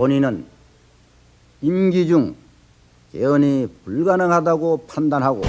본인은 임기 중 개헌이 불가능하다고 판단하고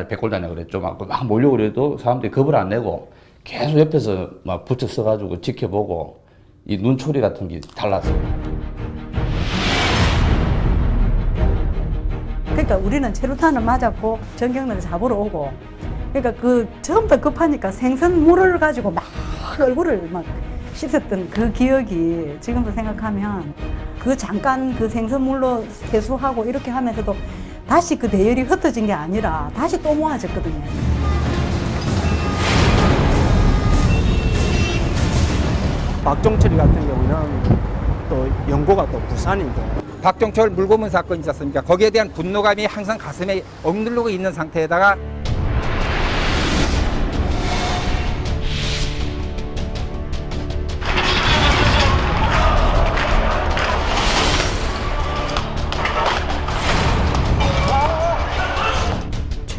옛날에 백골단에 그랬죠. 막, 막 몰려고 그래도 사람들이 겁을 안 내고 계속 옆에서 막 붙어 서가지고 지켜보고 이 눈초리 같은 게 달랐어요. 그러니까 우리는 체류탄을 맞았고 전경련을 잡으러 오고 그러니까 그 처음부터 급하니까 생선물을 가지고 막 얼굴을 막 씻었던 그 기억이 지금도 생각하면 그 잠깐 그 생선물로 세수하고 이렇게 하면서도 다시 그 대열이 흩어진 게 아니라 다시 또 모아졌거든요. 박종철이 같은 경우는 또 연고가 또 부산이고 박경철 물고문 사건이 있지 않습니까? 거기에 대한 분노감이 항상 가슴에 억누르고 있는 상태에다가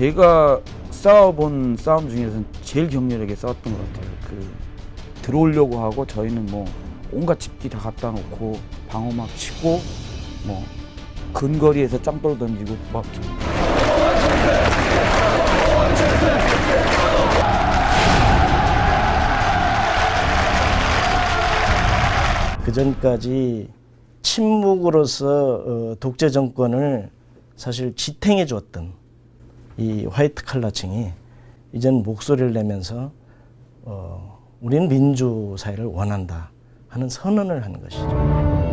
제가 싸워본 싸움 중에서는 제일 격렬하게 싸웠던 것 같아요. 그 들어오려고 하고 저희는 뭐 온갖 집기 다 갖다 놓고 방어 막 치고 뭐 근거리에서 짱돌 던지고 막 그 전까지 침묵으로서 어, 독재 정권을 사실 지탱해 줬던 이 화이트 칼라층이 이젠 목소리를 내면서 어, 우리는 민주 사회를 원한다 하는 선언을 하는 것이죠.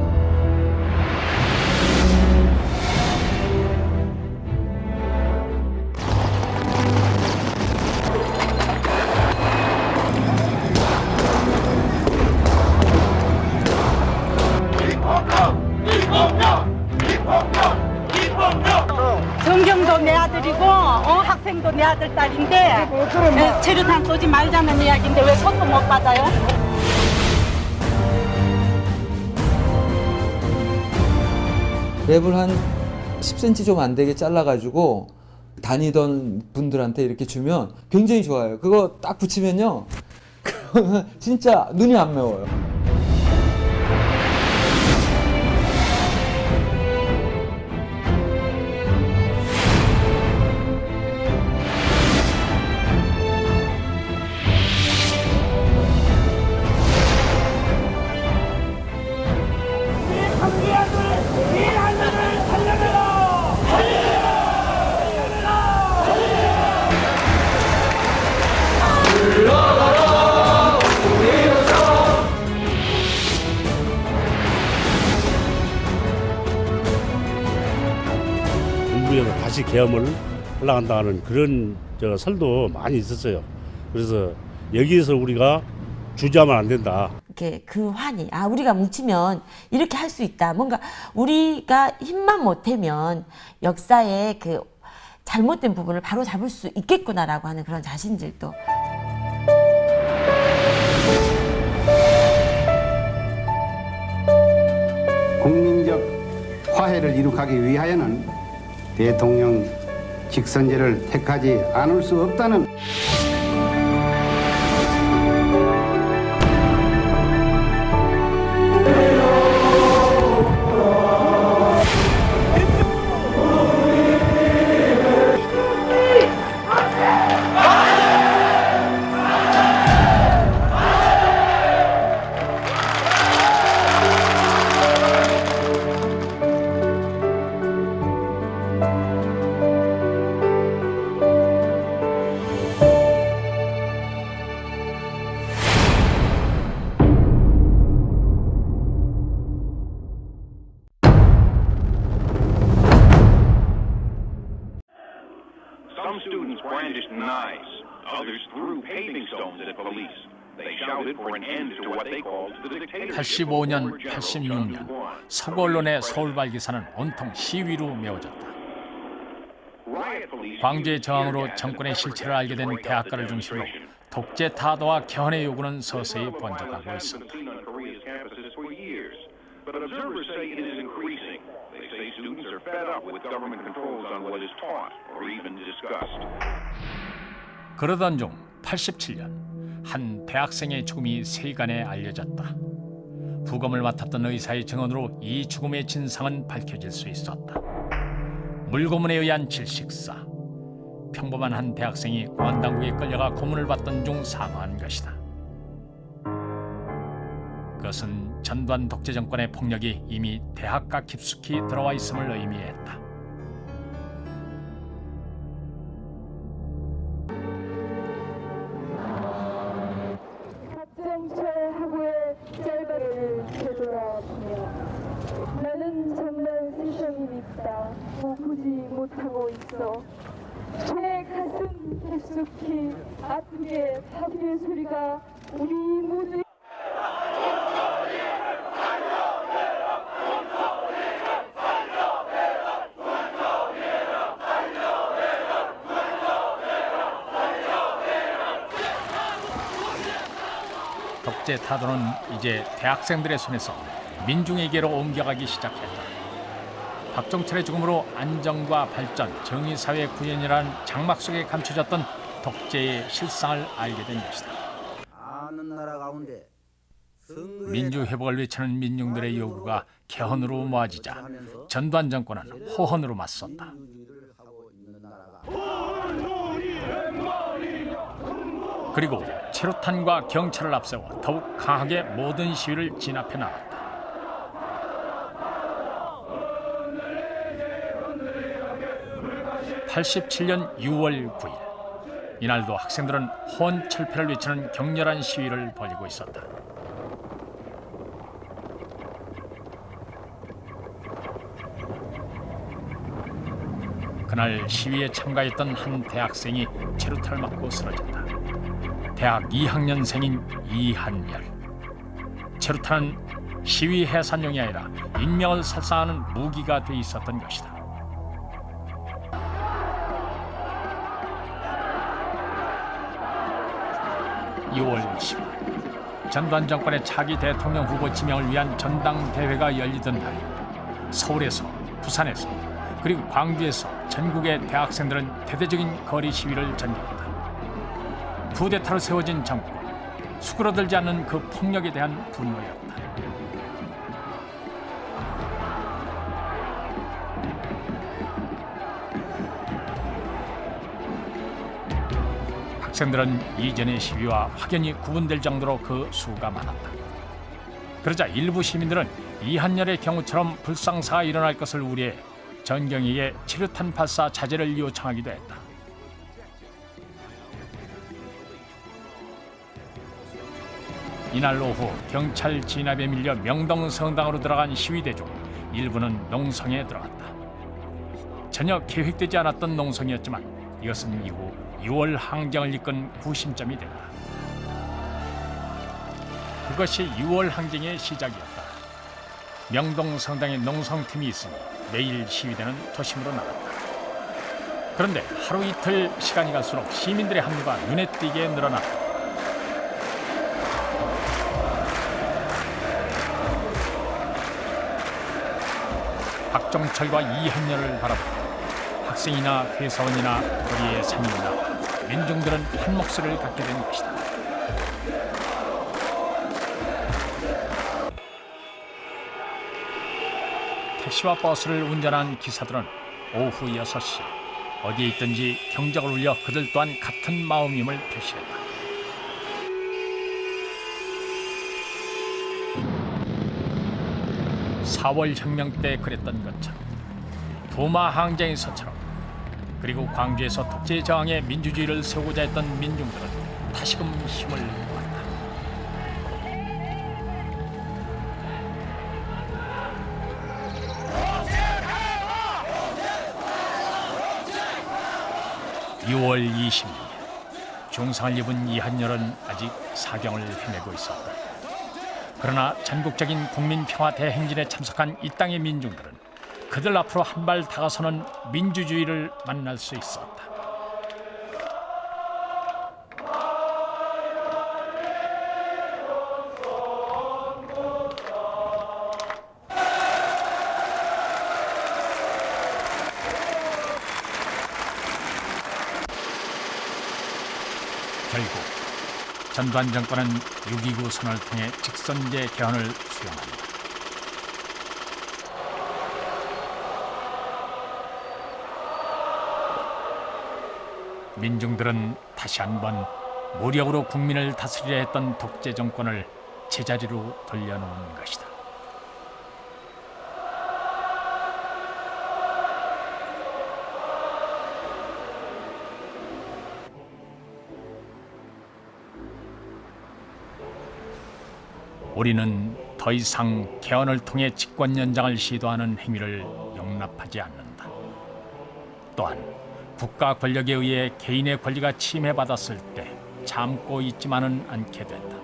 아들이고 어, 학생도 내 아들 딸인데 에, 체류탄 쏘지 말자는 이야기인데 왜 손도 못 받아요? 랩을 한 10cm 좀 안 되게 잘라가지고 다니던 분들한테 이렇게 주면 굉장히 좋아요. 그거 딱 붙이면요. 진짜 눈이 안 매워요. 계엄을 올라간다는 그런 저 설도 많이 있었어요. 그래서 여기에서 우리가 주저하면 안 된다. 이렇게 그 환희 아 우리가 뭉치면 이렇게 할 수 있다 뭔가 우리가 힘만 못하면 역사의 그 잘못된 부분을 바로 잡을 수 있겠구나라고 하는 그런 자신들도 국민적 화해를 이룩하기 위하여는 대통령 직선제를 택하지 않을 수 없다는 Others threw paving stones at police. They shouted for an end to what they called the dictatorship. 85년, 86년 서구 언론의 서울발 기사는 온통 시위로 메워졌다. 광주의 저항으로 정권의 실체를 알게 된 대학가를 중심으로 독재 타도와 개헌의 요구는 서서히 번져가고 있습니다. Students are fed up with government controls on what is taught or even discussed. 그러던 중 87년 한 대학생의 죽음이 세간에 알려졌다. 부검을 맡았던 의사의 증언으로 이 죽음의 진상은 밝혀질 수 있었다. 물고문에 의한 질식사. 평범한 한 대학생이 공안 당국에 끌려가 고문을 받던 중 사망한 것이다. 그것은 전두환 독재 정권의 폭력이 이미 대학가 깊숙이 들어와 있음을 의미했다. 못하고 있어 내 가슴 깊숙이 아프게 파괴 소리가 우리 모두 독재 타도는 이제 대학생들의 손에서 민중에게로 옮겨가기 시작했다. 박정철의 죽음으로 안정과 발전, 정의사회 구현이라는 장막 속에 감춰졌던 독재의 실상을 알게 된 것이다. 아는 나라 가운데 민주 회복을 외치는 민중들의 요구가 개헌으로 모아지자 전두환 정권은 호헌으로 맞섰다. 그리고 체류탄과 경찰을 앞세워 더욱 강하게 모든 시위를 진압해 나갔다. (87년 6월 9일) 이날도 학생들은 호언 철폐를 외치는 격렬한 시위를 벌이고 있었다. 그날 시위에 참가했던 한 대학생이 체류탄을 맞고 쓰러졌다. 대학 2학년생인 이한열. 체류탄은 시위 해산용이 아니라 인명을 살상하는 무기가 돼 있었던 것이다. (2월 10일) 전두환 정권의 차기 대통령 후보 지명을 위한 전당대회가 열리던 날 서울에서 부산에서 그리고 광주에서 전국의 대학생들은 대대적인 거리 시위를 전개했다. 쿠데타로 세워진 정권, 수그러들지 않는 그 폭력에 대한 분노였다. 학생들은 이전의 시위와 확연히 구분될 정도로 그 수가 많았다. 그러자 일부 시민들은 이한열의 경우처럼 불상사가 일어날 것을 우려해 전경에게 치료탄 발사 자제를 요청하기도 했다. 이날 오후 경찰 진압에 밀려 명동 성당으로 들어간 시위대 중 일부는 농성에 들어갔다. 전혀 계획되지 않았던 농성이었지만 이것은 이후 6월 항쟁을 이끈 구심점이 됐다. 그것이 6월 항쟁의 시작이었다. 명동 성당에 농성팀이 있으니 매일 시위대는 도심으로 나갔다. 그런데 하루 이틀 시간이 갈수록 시민들의 합류가 눈에 띄게 늘어났다. 박정철과 이한열을 바라보고 학생이나 회사원이나 거리의 상인이나 민중들은 한 목소리를 갖게 된 것이다. 택시와 버스를 운전한 기사들은 오후 6시 어디에 있든지 경적을 울려 그들 또한 같은 마음임을 표시했다. (4월) 혁명 때 그랬던 것처럼 부마 항쟁에서처럼 그리고 광주에서 독재 저항의 민주주의를 세우고자 했던 민중들은 다시금 힘을 모았다. 6월 26일 중상을 입은 이한열은 아직 사경을 헤매고 있었다. 그러나 전국적인 국민평화 대행진에 참석한 이 땅의 민중들은 그들 앞으로 한 발 다가서는 민주주의를 만날 수 있었다. 결국 전두환 정권은 6.29 선언을 통해 직선제 개헌을 수용한다. 민중들은 다시 한번 무력으로 국민을 다스리려 했던 독재 정권을 제자리로 돌려놓은 것이다. 우리는 더 이상 개헌을 통해 집권 연장을 시도하는 행위를 용납하지 않는다. 또한 국가 권력에 의해 개인의 권리가 침해받았을 때 참고 있지만은 않게 된다.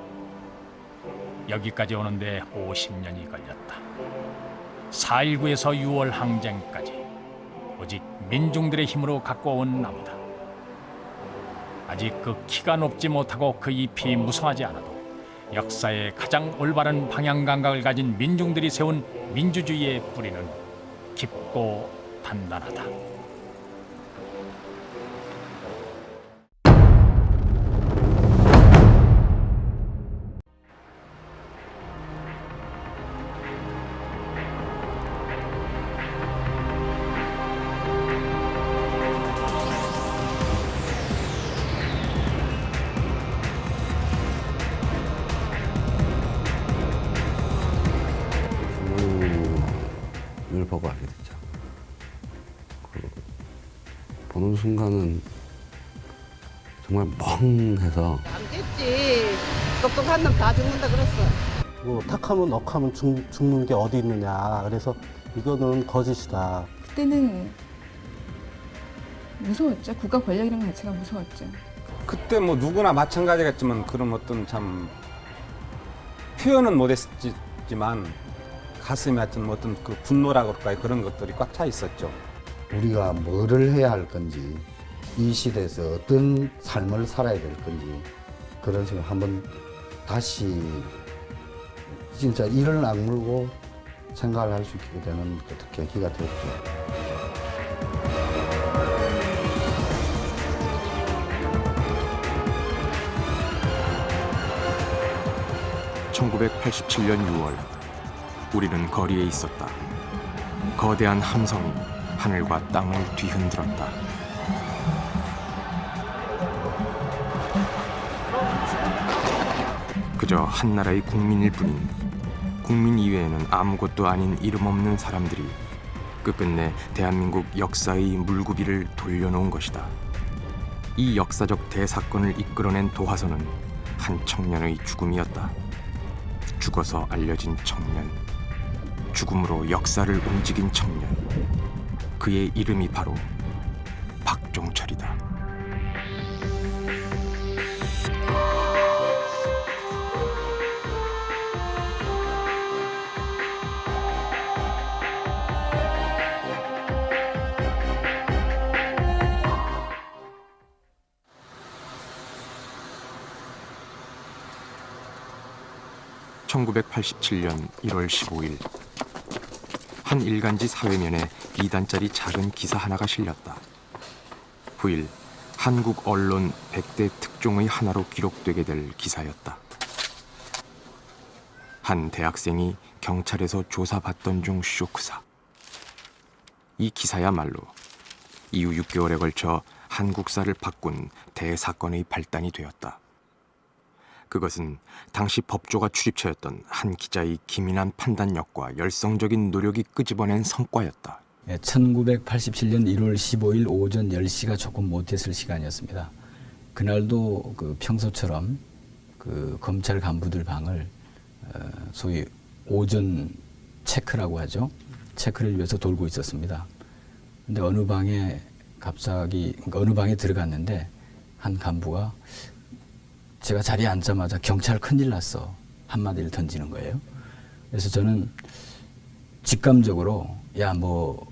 여기까지 오는데 50년이 걸렸다. 4.19에서 6월 항쟁까지 오직 민중들의 힘으로 갖고 온 나무다. 아직 그 키가 높지 못하고 그 잎이 무성하지 않아도 역사의 가장 올바른 방향 감각을 가진 민중들이 세운 민주주의의 뿌리는 깊고 단단하다. 순간은 정말 멍해서 됐지. 똑똑한 놈 다 죽는다 그랬어. 뭐 탁하면 넉하면 죽, 죽는 게 어디 있느냐. 그래서 이거는 거짓이다. 그때는 무서웠죠. 국가 권력이라는 것 자체가 무서웠죠. 그때 뭐 누구나 마찬가지겠지만 그런 어떤 참 표현은 못했지만 가슴에 하여튼 뭐 어떤 그 분노라고 그럴까요 그런 것들이 꽉 차 있었죠. 우리가 뭐를 해야 할 건지 이 시대에서 어떤 삶을 살아야 될 건지 그런 생각 한번 다시 진짜 이를 악물고 생각을 할 수 있게 되는 그 계기가 됐죠. 1987년 6월 우리는 거리에 있었다. 거대한 함성이 하늘과 땅을 뒤흔들었다. 그저 한 나라의 국민일 뿐인 국민 이외에는 아무것도 아닌 이름 없는 사람들이 끝끝내 대한민국 역사의 물구비를 돌려놓은 것이다. 이 역사적 대사건을 이끌어낸 도화선은 한 청년의 죽음이었다. 죽어서 알려진 청년, 죽음으로 역사를 움직인 청년. 그의 이름이 바로 박종철이다. (1987년 1월 15일) 한 일간지 사회면에 2단짜리 작은 기사 하나가 실렸다. 후일 한국 언론 100대 특종의 하나로 기록되게 될 기사였다. 한 대학생이 경찰에서 조사받던 중 쇼크사. 이 기사야말로 이후 6개월에 걸쳐 한국사를 바꾼 대사건의 발단이 되었다. 그것은 당시 법조가 출입처였던 한 기자의 기민한 판단력과 열성적인 노력이 끄집어낸 성과였다. 1987년 1월 15일 오전 10시가 조금 못했을 시간이었습니다. 그날도 그 평소처럼 그 검찰 간부들 방을 어, 소위 오전 체크라고 하죠. 체크를 위해서 돌고 있었습니다. 근데 어느 방에 갑자기 그러니까 어느 방에 들어갔는데 한 간부가 제가 자리에 앉자마자 경찰 큰일 났어 한마디를 던지는 거예요. 그래서 저는 직감적으로 야 뭐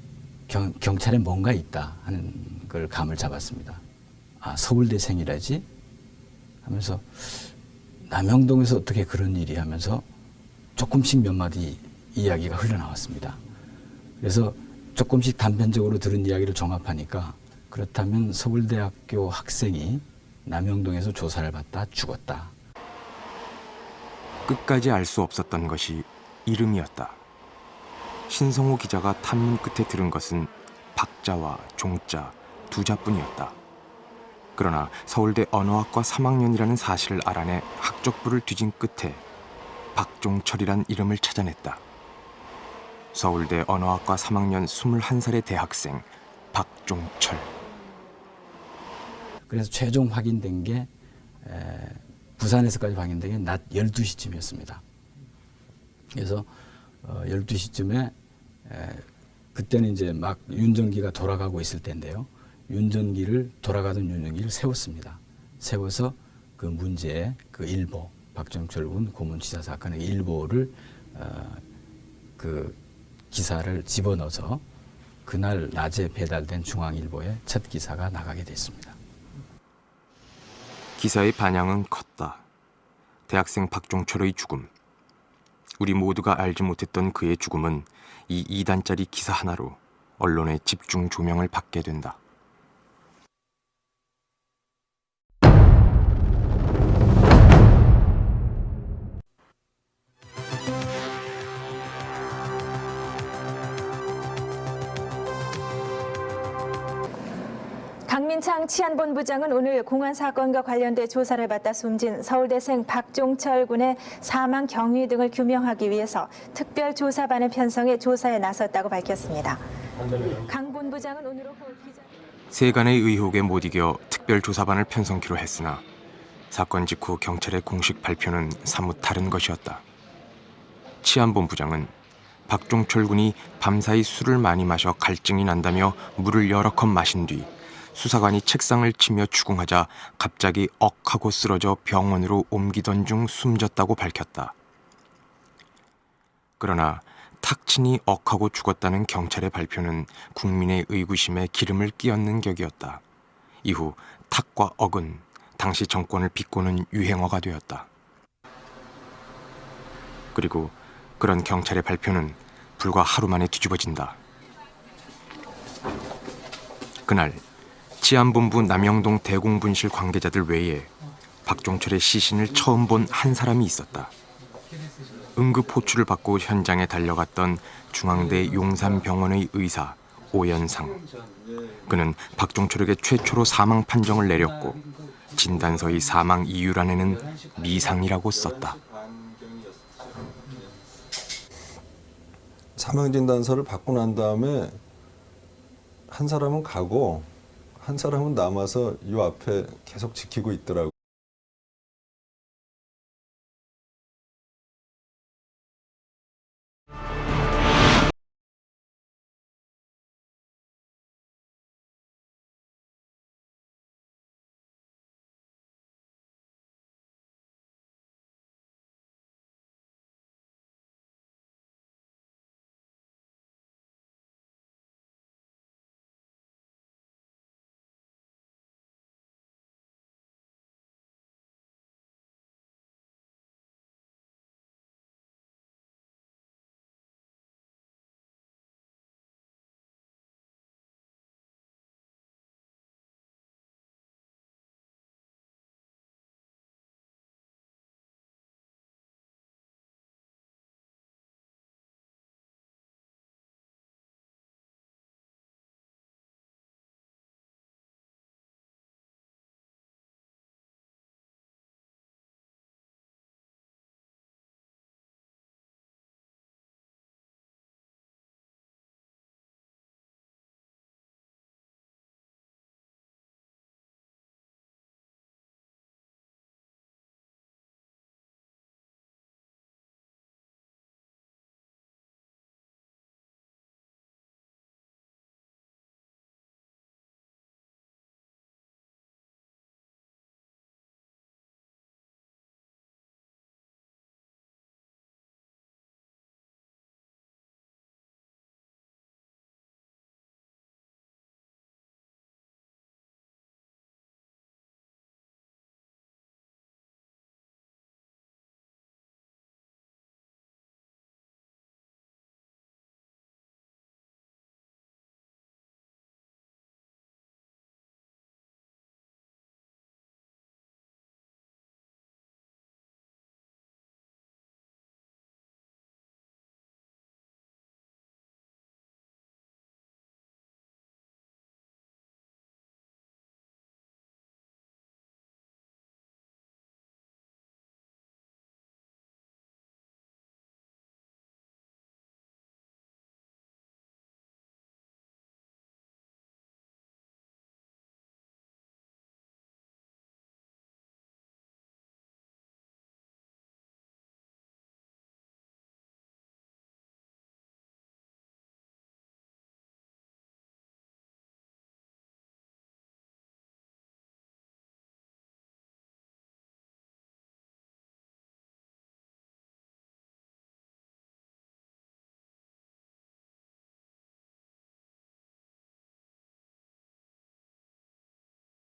경찰에 뭔가 있다 하는 걸 감을 잡았습니다. 아 서울대생이라지 하면서 남영동에서 어떻게 그런 일이 하면서 조금씩 몇 마디 이야기가 흘러나왔습니다. 그래서 조금씩 단편적으로 들은 이야기를 종합하니까 그렇다면 서울대학교 학생이 남영동에서 조사를 받다 죽었다. 끝까지 알 수 없었던 것이 이름이었다. 신성호 기자가 탐문 끝에 들은 것은 박자와 종자 두 자뿐이었다. 그러나 서울대 언어학과 3학년이라는 사실을 알아내 학적부를 뒤진 끝에 박종철이란 이름을 찾아냈다. 서울대 언어학과 3학년 21살의 대학생 박종철. 그래서 최종 확인된 게 에, 부산에서까지 확인된 게 낮 12시쯤이었습니다. 그래서 어, 12시쯤에 에, 그때는 이제 막 윤전기가 돌아가고 있을 때인데요. 윤전기를 돌아가던 윤전기를 세웠습니다. 세워서 그 문제의 그 일보 박정철 군 고문치사 사건의 일보를 어, 그 기사를 집어넣어서 그날 낮에 배달된 중앙일보에 첫 기사가 나가게 됐습니다. 기사의 반향은 컸다. 대학생 박종철의 죽음. 우리 모두가 알지 못했던 그의 죽음은 이 2단짜리 기사 하나로 언론의 집중 조명을 받게 된다. 강민창 치안본부장은 오늘 공안 사건과 관련돼 조사를 받다 숨진 서울대생 박종철 군의 사망 경위 등을 규명하기 위해서 특별조사반을 편성해 조사에 나섰다고 밝혔습니다. 강 본부장은 오늘 오후 기자 세간의 의혹에 못 이겨 특별조사반을 편성키로 했으나 사건 직후 경찰의 공식 발표는 사뭇 다른 것이었다. 치안본부장은 박종철 군이 밤사이 술을 많이 마셔 갈증이 난다며 물을 여러 컵 마신 뒤 수사관이 책상을 치며 추궁하자 갑자기 억하고 쓰러져 병원으로 옮기던 중 숨졌다고 밝혔다. 그러나 탁친이 억하고 죽었다는 경찰의 발표는 국민의 의구심에 기름을 끼얹는 격이었다. 이후 탁과 억은 당시 정권을 비꼬는 유행어가 되었다. 그리고 그런 경찰의 발표는 불과 하루 만에 뒤집어진다. 그날 치안본부 남영동 대공분실 관계자들 외에 박종철의 시신을 처음 본 한 사람이 있었다. 응급 호출을 받고 현장에 달려갔던 중앙대 용산병원의 의사 오연상. 그는 박종철에게 최초로 사망 판정을 내렸고 진단서의 사망 이유란에는 미상이라고 썼다. 사망 진단서를 받고 난 다음에 한 사람은 가고 한 사람은 남아서 이 앞에 계속 지키고 있더라고요.